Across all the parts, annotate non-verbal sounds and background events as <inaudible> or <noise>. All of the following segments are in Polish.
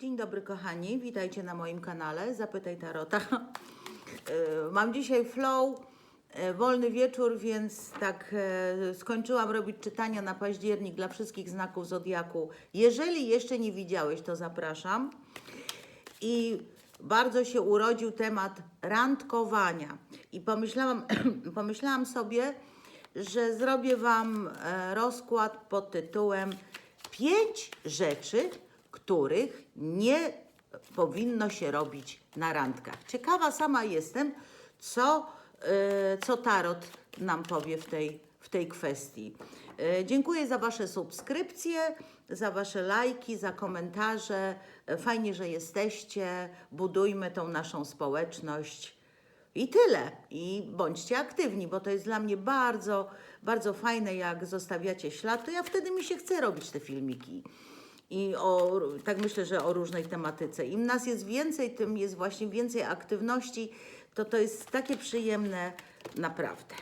Dzień dobry kochani, witajcie na moim kanale Zapytaj Tarota. <laughs> E, Mam dzisiaj flow, e, wolny wieczór, więc tak e, skończyłam robić czytania na październik dla wszystkich znaków Zodiaku. Jeżeli jeszcze nie widziałeś, to zapraszam. I bardzo się urodził temat randkowania. I pomyślałam, <clears throat> pomyślałam sobie, że zrobię Wam rozkład pod tytułem Pięć rzeczy, których nie powinno się robić na randkach. Ciekawa sama jestem, co, e, co Tarot nam powie w tej, w tej kwestii. E, Dziękuję za Wasze subskrypcje, za Wasze lajki, za komentarze. E, Fajnie, że jesteście. Budujmy tą naszą społeczność. I tyle. I bądźcie aktywni, bo to jest dla mnie bardzo, bardzo fajne, jak zostawiacie ślad, to ja wtedy mi się chce robić te filmiki. I o, tak myślę, że o różnej tematyce. Im nas jest więcej, tym jest właśnie więcej aktywności, to to jest takie przyjemne naprawdę.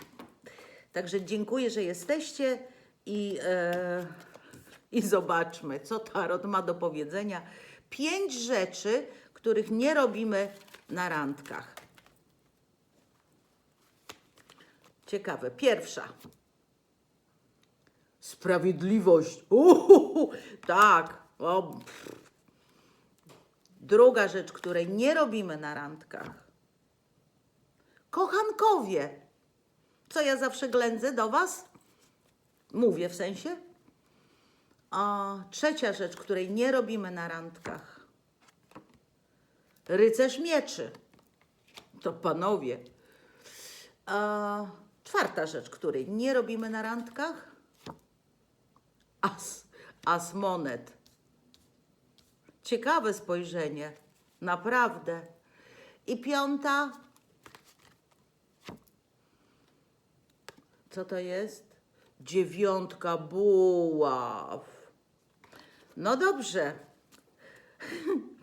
Także dziękuję, że jesteście i, e, i zobaczmy, co Tarot ma do powiedzenia. Pięć rzeczy, których nie robimy na randkach. Ciekawe. Pierwsza. Sprawiedliwość. Uhuhu, tak. O. Druga rzecz, której nie robimy na randkach. Kochankowie. Co ja zawsze ględzę do Was? Mówię w sensie. A trzecia rzecz, której nie robimy na randkach. Rycerz mieczy. To panowie. A czwarta rzecz, której nie robimy na randkach. As, as monet. Ciekawe spojrzenie. Naprawdę. I piąta. Co to jest? Dziewiątka buław. No dobrze. <laughs>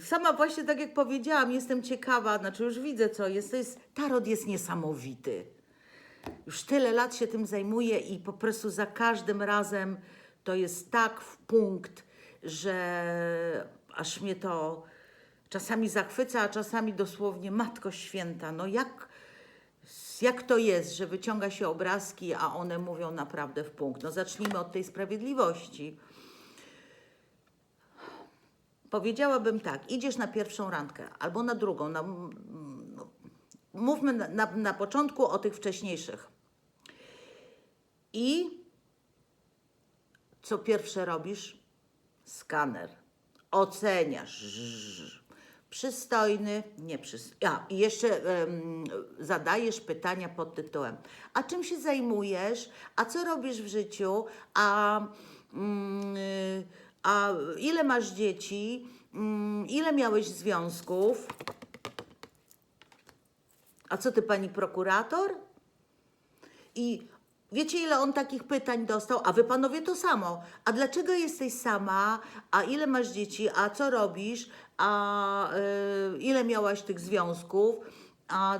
Sama właśnie tak jak powiedziałam, jestem ciekawa, znaczy już widzę co jest. To jest tarot jest niesamowity. Już tyle lat się tym zajmuję i po prostu za każdym razem to jest tak w punkt, że aż mnie to czasami zachwyca, a czasami dosłownie Matko Święta. No jak, jak to jest, że wyciąga się obrazki, a one mówią naprawdę w punkt. No zacznijmy od tej sprawiedliwości. Powiedziałabym tak, idziesz na pierwszą randkę albo na drugą. Na, mówmy na, na, na początku o tych wcześniejszych. I co pierwsze robisz? Skaner. Oceniasz. Przystojny, nieprzystojny. A, i jeszcze em, zadajesz pytania pod tytułem: A czym się zajmujesz? A co robisz w życiu? A, mm, a ile masz dzieci? Mm, ile miałeś związków? A co ty, pani prokurator? I wiecie, ile on takich pytań dostał? A wy panowie to samo. A dlaczego jesteś sama? A ile masz dzieci? A co robisz? A y, ile miałaś tych związków? A,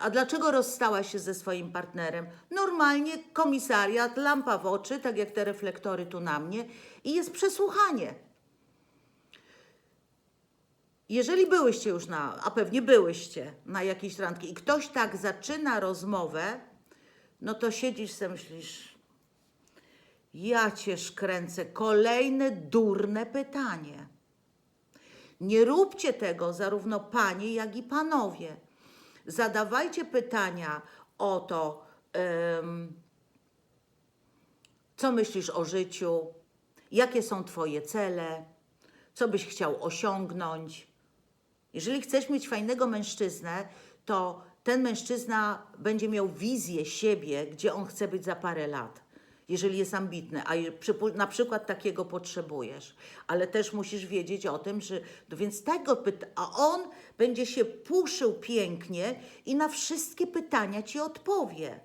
a dlaczego rozstałaś się ze swoim partnerem? Normalnie komisariat, lampa w oczy, tak jak te reflektory tu na mnie, i jest przesłuchanie. Jeżeli byłyście już na, a pewnie byłyście na jakiejś randki i ktoś tak zaczyna rozmowę, no to siedzisz sobie myślisz, ja cię szkręcę, kolejne durne pytanie. Nie róbcie tego zarówno panie, jak i panowie. Zadawajcie pytania o to, em, co myślisz o życiu, jakie są Twoje cele, co byś chciał osiągnąć. Jeżeli chcesz mieć fajnego mężczyznę, to ten mężczyzna będzie miał wizję siebie, gdzie on chce być za parę lat. Jeżeli jest ambitny, a na przykład takiego potrzebujesz, ale też musisz wiedzieć o tym, że no więc tego pyta, a on będzie się puszył pięknie i na wszystkie pytania ci odpowie.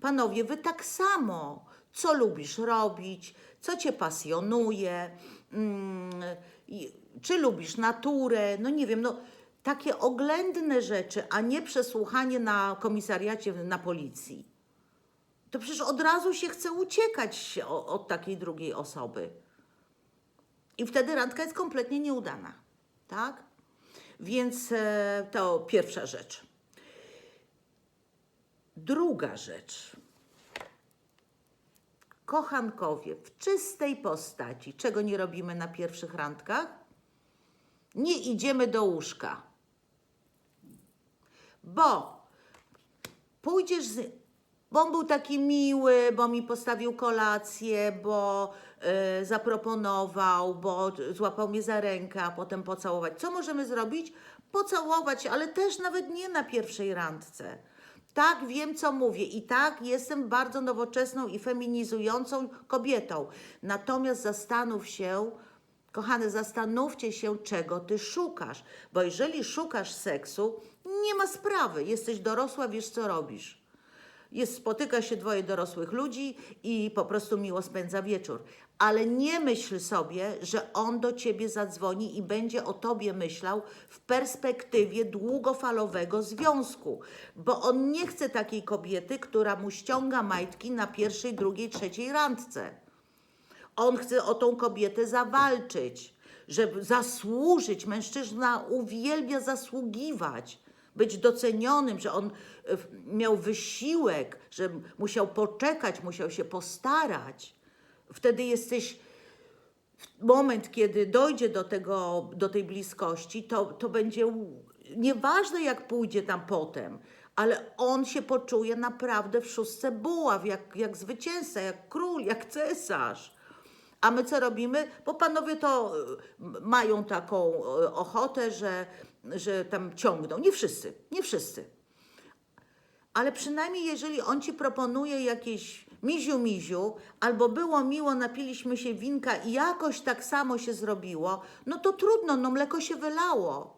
Panowie, wy tak samo. Co lubisz robić? Co cię pasjonuje? Mm, czy lubisz naturę? No nie wiem, no takie oględne rzeczy, a nie przesłuchanie na komisariacie na policji. To przecież od razu się chce uciekać od takiej drugiej osoby. I wtedy randka jest kompletnie nieudana, tak? Więc e, to pierwsza rzecz. Druga rzecz. Kochankowie w czystej postaci. Czego nie robimy na pierwszych randkach? Nie idziemy do łóżka. Bo pójdziesz z. Bo on był taki miły, bo mi postawił kolację, bo e, zaproponował, bo złapał mnie za rękę, a potem pocałować. Co możemy zrobić? Pocałować, ale też nawet nie na pierwszej randce. Tak, wiem, co mówię i tak jestem bardzo nowoczesną i feminizującą kobietą. Natomiast zastanów się, kochane, zastanówcie się, czego ty szukasz. Bo jeżeli szukasz seksu, nie ma sprawy. Jesteś dorosła, wiesz, co robisz. Jest, spotyka się dwoje dorosłych ludzi i po prostu miło spędza wieczór. Ale nie myśl sobie, że on do ciebie zadzwoni i będzie o tobie myślał w perspektywie długofalowego związku, bo on nie chce takiej kobiety, która mu ściąga majtki na pierwszej, drugiej, trzeciej randce. On chce o tą kobietę zawalczyć, żeby zasłużyć. Mężczyzna uwielbia zasługiwać, być docenionym, że on e, miał wysiłek, że musiał poczekać, musiał się postarać. Wtedy jesteś moment, kiedy dojdzie do, tego, do tej bliskości, to, to będzie nieważne, jak pójdzie tam potem, ale on się poczuje naprawdę w szóstce buław, jak, jak zwycięzca, jak król, jak cesarz. A my co robimy? Bo panowie to m- mają taką y, ochotę, że, że tam ciągną. Nie wszyscy, nie wszyscy. Ale przynajmniej jeżeli on ci proponuje jakieś miziu miziu, albo było miło, napiliśmy się winka i jakoś tak samo się zrobiło, no to trudno, no mleko się wylało.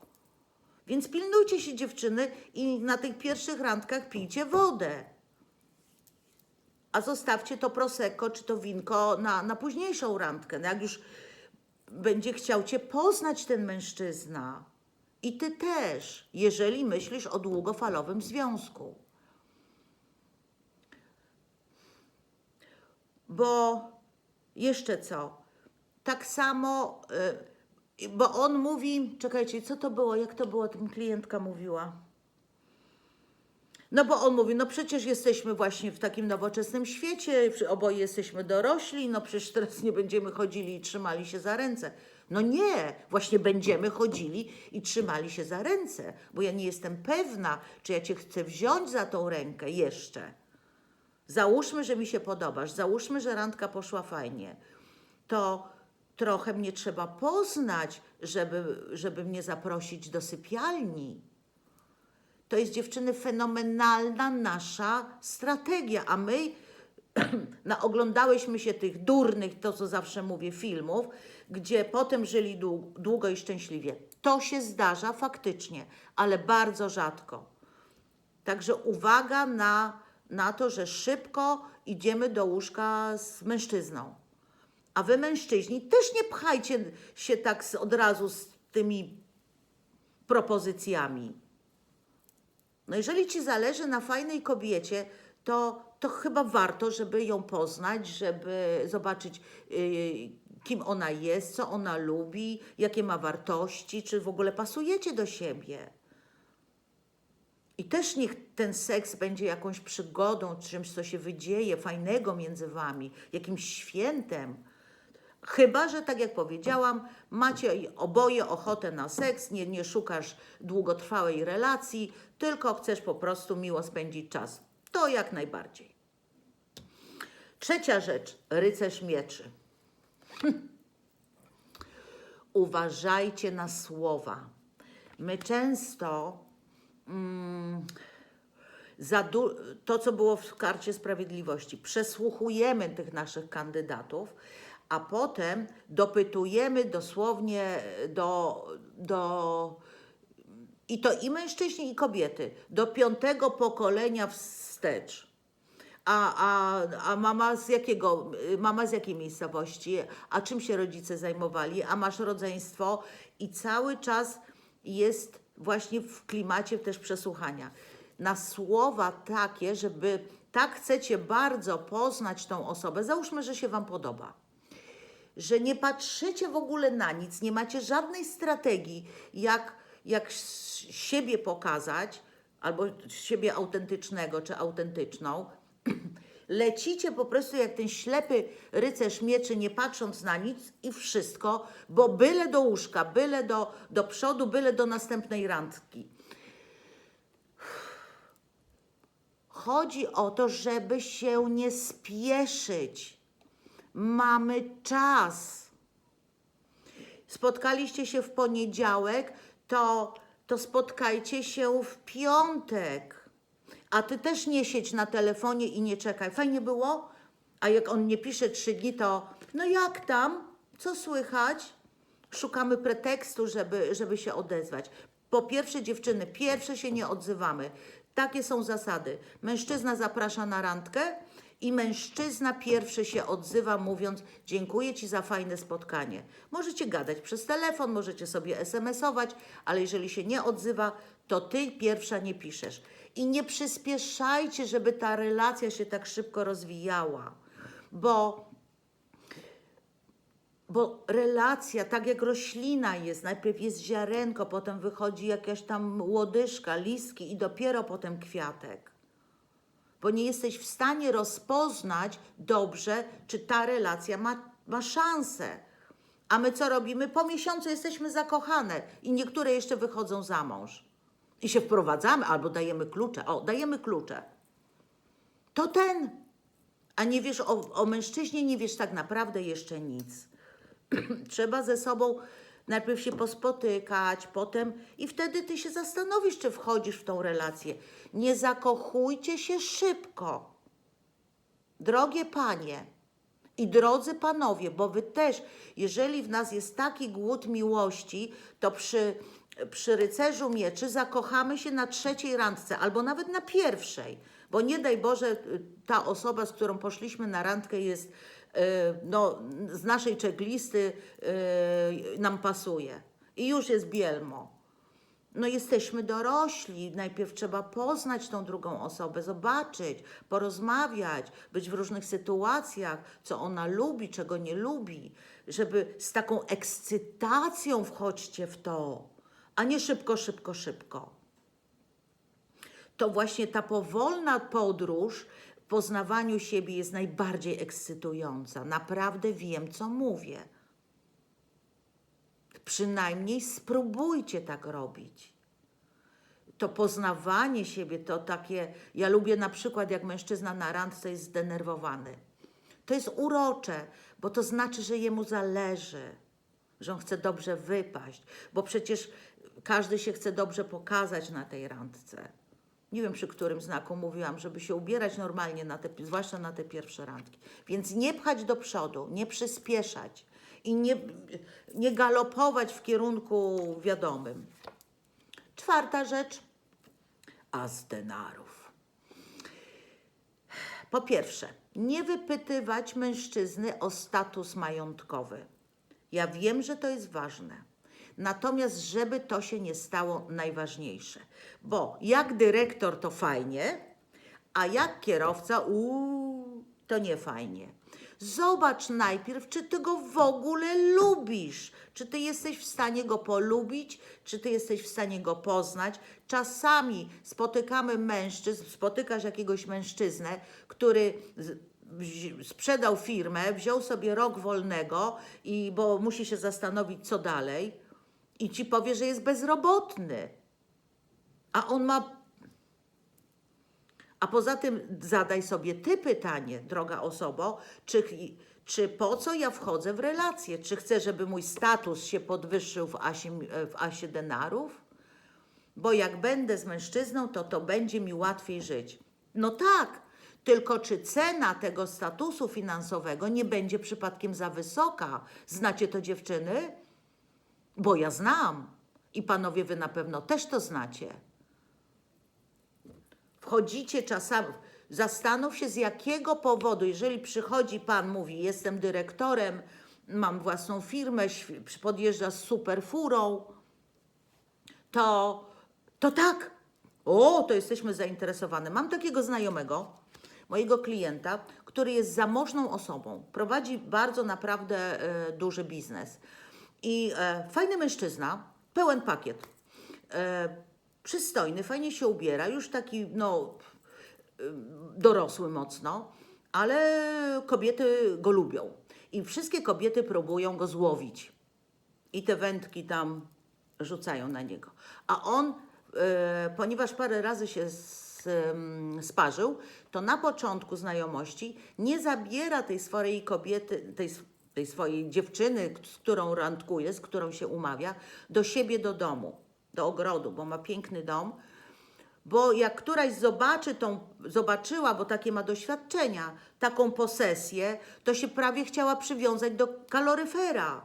Więc pilnujcie się dziewczyny i na tych pierwszych randkach pijcie wodę. A zostawcie to prosecco czy to winko na, na późniejszą randkę. No jak już będzie chciał cię poznać ten mężczyzna. I ty też, jeżeli myślisz o długofalowym związku. Bo jeszcze co? Tak samo, y, bo on mówi, czekajcie, co to było, jak to było, tam klientka mówiła. No bo on mówi, no przecież jesteśmy właśnie w takim nowoczesnym świecie, oboje jesteśmy dorośli, no przecież teraz nie będziemy chodzili i trzymali się za ręce. No nie, właśnie będziemy chodzili i trzymali się za ręce, bo ja nie jestem pewna, czy ja cię chcę wziąć za tą rękę jeszcze. Załóżmy, że mi się podobasz, załóżmy, że randka poszła fajnie. To trochę mnie trzeba poznać, żeby, żeby mnie zaprosić do sypialni. To jest dziewczyny fenomenalna nasza strategia, a my <clears throat> naoglądałyśmy się tych durnych, to co zawsze mówię, filmów, gdzie potem żyli dłu- długo i szczęśliwie. To się zdarza faktycznie, ale bardzo rzadko. Także uwaga na, na to, że szybko idziemy do łóżka z mężczyzną. A wy mężczyźni też nie pchajcie się tak od razu z tymi propozycjami. No jeżeli ci zależy na fajnej kobiecie, to, to chyba warto, żeby ją poznać, żeby zobaczyć, yy, kim ona jest, co ona lubi, jakie ma wartości, czy w ogóle pasujecie do siebie. I też niech ten seks będzie jakąś przygodą, czymś, co się wydzieje fajnego między wami, jakimś świętem. Chyba, że tak jak powiedziałam, macie oboje ochotę na seks, nie, nie szukasz długotrwałej relacji, tylko chcesz po prostu miło spędzić czas. To jak najbardziej. Trzecia rzecz, rycerz mieczy. <laughs> Uważajcie na słowa. My często du- to, co było w karcie sprawiedliwości. Przesłuchujemy tych naszych kandydatów, a potem dopytujemy dosłownie do, do i to i mężczyźni, i kobiety, do piątego pokolenia wstecz. A, a, a mama z jakiego, mama z jakiej miejscowości? A czym się rodzice zajmowali? A masz rodzeństwo? I cały czas jest właśnie w klimacie też przesłuchania. Na słowa takie, żeby tak chcecie bardzo poznać tą osobę, załóżmy, że się Wam podoba że nie patrzycie w ogóle na nic, nie macie żadnej strategii, jak, jak siebie pokazać, albo siebie autentycznego czy autentyczną. <clears throat> Lecicie po prostu jak ten ślepy rycerz mieczy, nie patrząc na nic i wszystko, bo byle do łóżka, byle do, do przodu, byle do następnej randki. Chodzi o to, żeby się nie spieszyć. Mamy czas. Spotkaliście się w poniedziałek, to, to spotkajcie się w piątek. A ty też nie siedź na telefonie i nie czekaj. Fajnie było? A jak on nie pisze trzy dni, to no jak tam? Co słychać? Szukamy pretekstu, żeby, żeby się odezwać. Po pierwsze, dziewczyny, pierwsze się nie odzywamy. Takie są zasady. Mężczyzna zaprasza na randkę i mężczyzna pierwszy się odzywa, mówiąc: Dziękuję ci za fajne spotkanie. Możecie gadać przez telefon, możecie sobie SMS-ować, ale jeżeli się nie odzywa, to ty pierwsza nie piszesz. I nie przyspieszajcie, żeby ta relacja się tak szybko rozwijała, bo bo relacja, tak jak roślina jest, najpierw jest ziarenko, potem wychodzi jakaś tam łodyżka, listki i dopiero potem kwiatek. Bo nie jesteś w stanie rozpoznać dobrze, czy ta relacja ma, ma szansę. A my co robimy? Po miesiącu jesteśmy zakochane i niektóre jeszcze wychodzą za mąż. I się wprowadzamy albo dajemy klucze. O, dajemy klucze. To ten. A nie wiesz o, o mężczyźnie, nie wiesz tak naprawdę jeszcze nic. <clears throat> Trzeba ze sobą najpierw się pospotykać, potem i wtedy ty się zastanowisz, czy wchodzisz w tą relację. Nie zakochujcie się szybko. Drogie panie i drodzy panowie, bo wy też, jeżeli w nas jest taki głód miłości, to przy, przy rycerzu mieczy zakochamy się na trzeciej randce albo nawet na pierwszej. Bo nie daj Boże, y, ta osoba, z którą poszliśmy na randkę, jest no, z naszej checklisty y, nam pasuje. I już jest bielmo. No jesteśmy dorośli, najpierw trzeba poznać tą drugą osobę, zobaczyć, porozmawiać, być w różnych sytuacjach, co ona lubi, czego nie lubi, żeby z taką ekscytacją wchodźcie w to, a nie szybko, szybko, szybko. To właśnie ta powolna podróż poznawaniu siebie jest najbardziej ekscytująca. Naprawdę wiem, co mówię. Przynajmniej spróbujcie tak robić. To poznawanie siebie, to takie. Ja lubię na przykład, jak mężczyzna na randce jest zdenerwowany. To jest urocze, bo to znaczy, że jemu zależy, że on chce dobrze wypaść, bo przecież każdy się chce dobrze pokazać na tej randce. Nie wiem, przy którym znaku mówiłam, żeby się ubierać normalnie, na te, zwłaszcza na te pierwsze randki. Więc nie pchać do przodu, nie przyspieszać i nie, nie galopować w kierunku wiadomym. Czwarta rzecz, as denarów. Po pierwsze, nie wypytywać mężczyzny o status majątkowy. Ja wiem, że to jest ważne. Natomiast, żeby to się nie stało najważniejsze. Bo jak dyrektor to fajnie, a jak kierowca, uuu, to nie fajnie. Zobacz najpierw, czy ty go w ogóle lubisz, czy ty jesteś w stanie go polubić, czy ty jesteś w stanie go poznać. Czasami spotykamy mężczyzn, spotykasz jakiegoś mężczyznę, który sprzedał firmę, wziął sobie rok wolnego, i, bo musi się zastanowić, co dalej, i ci powie, że jest bezrobotny. A on ma a poza tym zadaj sobie ty pytanie, droga osobo, czy, czy po co ja wchodzę w relację? Czy chcę, żeby mój status się podwyższył w asie, w asie denarów? Bo jak będę z mężczyzną, to to będzie mi łatwiej żyć. No tak, tylko czy cena tego statusu finansowego nie będzie przypadkiem za wysoka? Znacie to dziewczyny? Bo ja znam. I panowie, wy na pewno też to znacie. Wchodzicie czasami, zastanów się z jakiego powodu, jeżeli przychodzi pan, mówi, jestem dyrektorem, mam własną firmę, podjeżdża z super furą, to, to tak, o, to jesteśmy zainteresowane. Mam takiego znajomego, mojego klienta, który jest zamożną osobą, prowadzi bardzo naprawdę e, duży biznes i e, fajny mężczyzna, pełen pakiet, e, przystojny, fajnie się ubiera, już taki, no, dorosły mocno, ale kobiety go lubią. I wszystkie kobiety próbują go złowić. I te wędki tam rzucają na niego. A on, e, ponieważ parę razy się s, em, sparzył, to na początku znajomości nie zabiera tej swojej kobiety, tej, tej swojej dziewczyny, z którą randkuje, z którą się umawia, do siebie do domu, do ogrodu, bo ma piękny dom. Bo jak któraś zobaczy tą, zobaczyła, bo takie ma doświadczenia, taką posesję, to się prawie chciała przywiązać do kaloryfera.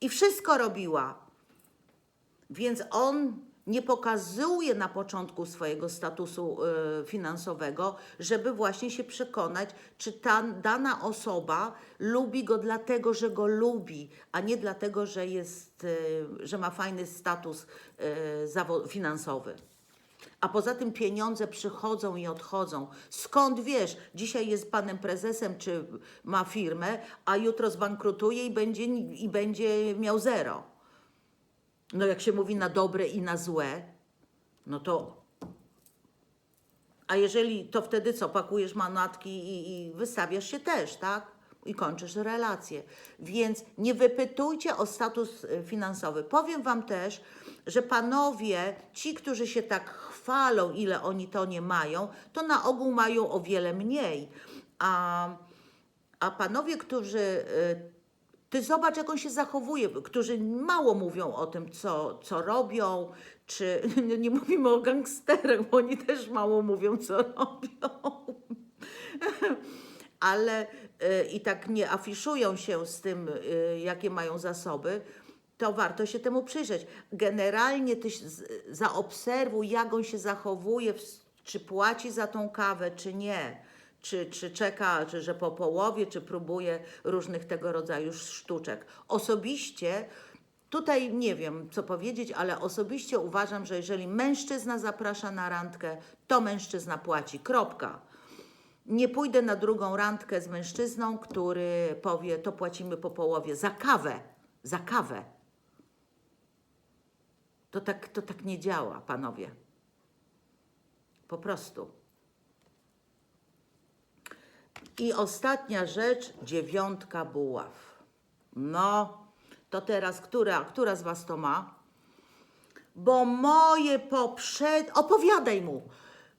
I wszystko robiła. Więc on nie pokazuje na początku swojego statusu y, finansowego, żeby właśnie się przekonać, czy ta dana osoba lubi go dlatego, że go lubi, a nie dlatego, że, jest, y, że ma fajny status y, finansowy. A poza tym pieniądze przychodzą i odchodzą. Skąd wiesz, dzisiaj jest panem prezesem, czy ma firmę, a jutro zbankrutuje i będzie, i będzie miał zero. No jak się mówi na dobre i na złe, no to. A jeżeli to wtedy co, pakujesz manatki i, i wystawiasz się też, tak? I kończysz relację. Więc nie wypytujcie o status y, finansowy. Powiem Wam też, że panowie, ci, którzy się tak chwalą, ile oni to nie mają, to na ogół mają o wiele mniej. A, a panowie, którzy y, ty zobacz, jak on się zachowuje, którzy mało mówią o tym, co, co robią, czy <laughs> nie, mówimy o gangsterach, bo oni też mało mówią, co robią. <laughs> Ale y, i tak nie afiszują się z tym, y, jakie mają zasoby, to warto się temu przyjrzeć. Generalnie ty zaobserwuj, jak on się zachowuje, czy płaci za tą kawę, czy nie. Czy, czy czeka, czy że po połowie, czy próbuje różnych tego rodzaju sztuczek. Osobiście, tutaj nie wiem co powiedzieć, ale osobiście uważam, że jeżeli mężczyzna zaprasza na randkę, to mężczyzna płaci. Kropka. Nie pójdę na drugą randkę z mężczyzną, który powie, to płacimy po połowie za kawę. Za kawę. To tak, to tak nie działa, panowie. Po prostu. I ostatnia rzecz, dziewiątka buław. No, to teraz która, która z Was to ma? Bo moje poprzednie, opowiadaj mu,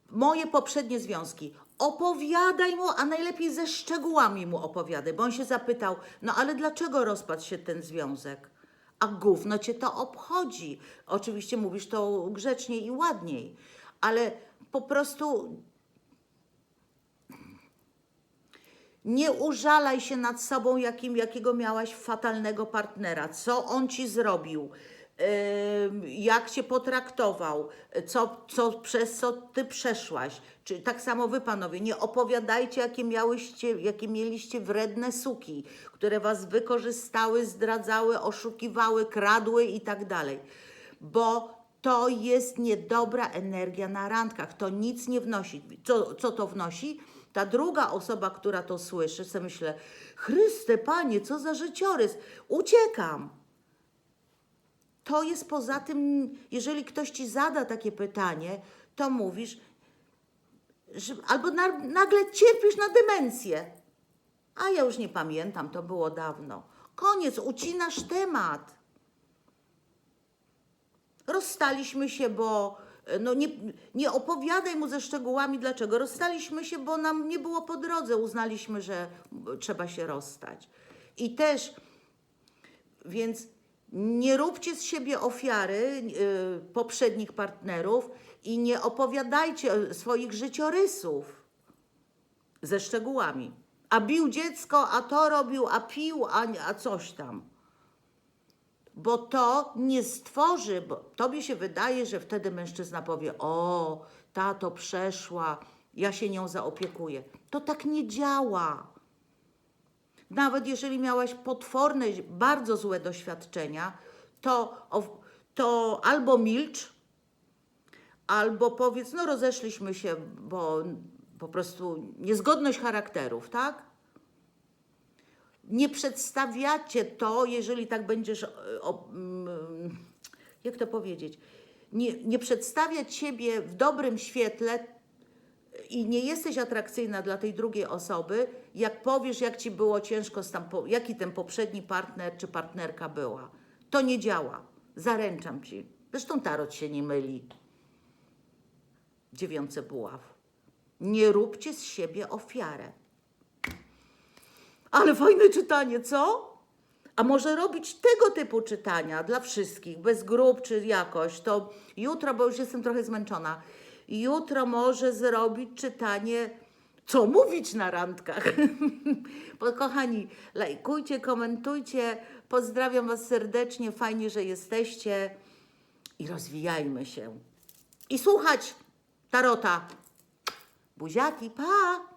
moje poprzednie związki, opowiadaj mu, a najlepiej ze szczegółami mu opowiadaj, bo on się zapytał, no ale dlaczego rozpadł się ten związek? A gówno cię to obchodzi. Oczywiście mówisz to grzeczniej i ładniej, ale po prostu Nie użalaj się nad sobą, jakim, jakiego miałaś fatalnego partnera, co on ci zrobił, jak cię potraktował, co, co, przez co ty przeszłaś. Czy tak samo wy, panowie, nie opowiadajcie, jakie, miałyście, jakie mieliście wredne suki, które was wykorzystały, zdradzały, oszukiwały, kradły i tak dalej. Bo to jest niedobra energia na randkach. To nic nie wnosi. Co, co to wnosi? Ta druga osoba, która to słyszy, sobie myślę, Chryste, Panie, co za życiorys, uciekam. To jest poza tym, jeżeli ktoś ci zada takie pytanie, to mówisz, że, albo na, nagle cierpisz na demencję. A ja już nie pamiętam, to było dawno. Koniec, ucinasz temat. Rozstaliśmy się, bo no nie, nie opowiadaj mu ze szczegółami dlaczego. Rozstaliśmy się, bo nam nie było po drodze. Uznaliśmy, że trzeba się rozstać. I też, więc nie róbcie z siebie ofiary y, poprzednich partnerów i nie opowiadajcie swoich życiorysów ze szczegółami. A bił dziecko, a to robił, a pił, a, a coś tam bo to nie stworzy, bo tobie się wydaje, że wtedy mężczyzna powie: O, ta to przeszła, ja się nią zaopiekuję. To tak nie działa. Nawet jeżeli miałaś potworne, bardzo złe doświadczenia, to, to albo milcz, albo powiedz: No, rozeszliśmy się, bo po prostu niezgodność charakterów, tak? Nie przedstawiacie to, jeżeli tak będziesz, e, o, mm, jak to powiedzieć, nie, nie przedstawiać siebie w dobrym świetle i nie jesteś atrakcyjna dla tej drugiej osoby, jak powiesz, jak ci było ciężko, tam, jaki ten poprzedni partner czy partnerka była. To nie działa. Zaręczam ci. Zresztą tarot się nie myli. Dziewiące buław. Nie róbcie z siebie ofiarę. Ale fajne czytanie, co? A może robić tego typu czytania dla wszystkich, bez grup czy jakoś, to jutro, bo już jestem trochę zmęczona, jutro może zrobić czytanie, co mówić na randkach. <laughs> Bo kochani, lajkujcie, komentujcie, pozdrawiam Was serdecznie, fajnie, że jesteście i rozwijajmy się. I słuchać tarota. Buziaki, pa!